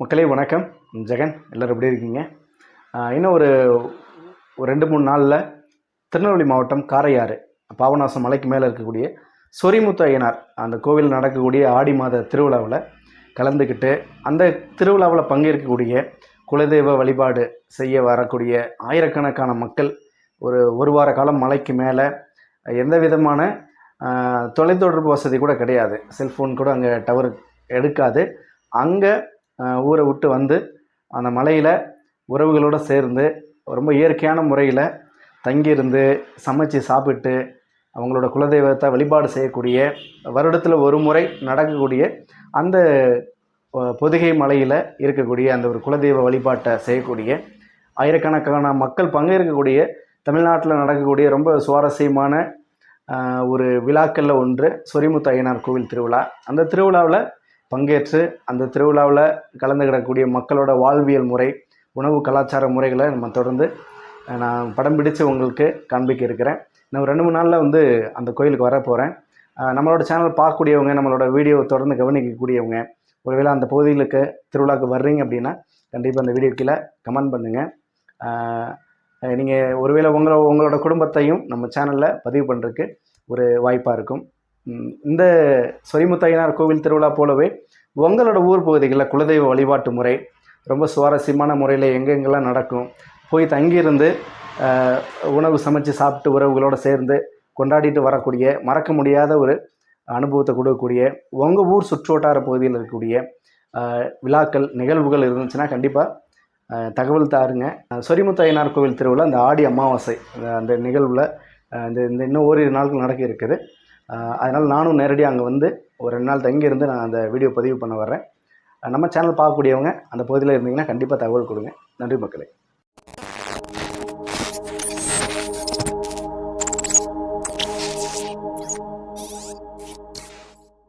மக்களே வணக்கம். ஜெகன் எல்லோரும் எப்படி இருக்கீங்க? இன்னும் ஒரு ஒரு ரெண்டு மூணு நாளில் திருநெல்வேலி மாவட்டம் காரையாறு பாபநாசம் மலைக்கு மேலே இருக்கக்கூடிய சொரிமுத்து ஐயனார் அந்த கோவில் நடக்கக்கூடிய ஆடி மாத திருவிழாவில் கலந்துக்கிட்டு அந்த திருவிழாவில் பங்கேற்கக்கூடிய குலதெய்வ வழிபாடு செய்ய வரக்கூடிய ஆயிரக்கணக்கான மக்கள் ஒரு ஒரு வார காலம் மலைக்கு மேலே எந்த விதமான தொலைத்தொடர்பு வசதி கூட கிடையாது. செல்ஃபோன் கூட அங்கே டவர் எடுக்காது. அங்கே ஊரை விட்டு வந்து அந்த மலையில் உறவுகளோடு சேர்ந்து ரொம்ப இயற்கையான முறையில் தங்கியிருந்து சமைச்சு சாப்பிட்டு அவங்களோட குலதெய்வத்தை வழிபாடு செய்யக்கூடிய வருடத்தில் ஒரு முறை நடக்கக்கூடிய அந்த பொதிகை மலையில் இருக்கக்கூடிய அந்த ஒரு குலதெய்வ வழிபாட்டை செய்யக்கூடிய ஆயிரக்கணக்கான மக்கள் பங்கேற்கக்கூடிய தமிழ்நாட்டில் நடக்கக்கூடிய ரொம்ப சுவாரஸ்யமான ஒரு விழாக்களில் ஒன்று சொரிமுத்து ஐயனார் கோவில் திருவிழா. அந்த திருவிழாவில் பங்கேற்று அந்த திருவிழாவில் கலந்துக்கிடக்கூடிய மக்களோட வாழ்வியல் முறை உணவு கலாச்சார முறைகளை நம்ம தொடர்ந்து நான் படம் பிடித்து உங்களுக்கு காண்பிக்க இருக்கிறேன். இன்னும் ரெண்டு மூணு நாளில் வந்து அந்த கோயிலுக்கு வர போகிறேன் நம்மளோட சேனல் பார்க்கக்கூடியவங்க நம்மளோட வீடியோ தொடர்ந்து கவனிக்கக்கூடியவங்க ஒருவேளை அந்த பகுதிகளுக்கு திருவிழாவுக்கு வர்றீங்க அப்படின்னா கண்டிப்பாக அந்த வீடியோ கீழே கமெண்ட் பண்ணுங்கள் நீங்கள் ஒருவேளை உங்களோட உங்களோட குடும்பத்தையும் நம்ம சேனலில் பதிவு பண்ணுறதுக்கு ஒரு வாய்ப்பாக இருக்கும். இந்த சொரிமுத்தையனார் கோவில் திருவிழா போலவே உங்களோட ஊர் பகுதிகளில் குலதெய்வ வழிபாட்டு முறை ரொம்ப சுவாரஸ்யமான முறையில் எங்கெங்கெல்லாம் நடக்கும்? போய் தங்கியிருந்து உணவு சமைச்சு சாப்பிட்டு உறவுகளோடு சேர்ந்து கொண்டாடிட்டு வரக்கூடிய மறக்க முடியாத ஒரு அனுபவத்தை கொடுக்கக்கூடிய உங்கள் ஊர் சுற்றுவட்டார பகுதியில் இருக்கக்கூடிய விழாக்கள் நிகழ்வுகள் இருந்துச்சுன்னா கண்டிப்பாக தகவல் தாருங்க. சொரிமுத்தையனார் சொரிமுத்து ஐயனார் கோவில் திருவிழா இந்த ஆடி அமாவாசை அந்த நிகழ்வில் இந்த இந்த இன்னும் ஓரிரு நாட்கள் நடக்க இருக்குது. அதனால் நானும் நேரடியாக அங்கே வந்து ஒரு ரெண்டு நாள் தங்கியிருந்து நான் அந்த வீடியோ பதிவு பண்ண வர்றேன். நம்ம சேனல் பார்க்கக்கூடியவங்க அந்த பகுதியில் இருந்தீங்கன்னா கண்டிப்பாக தகவல் கொடுங்க. நன்றி மக்களே.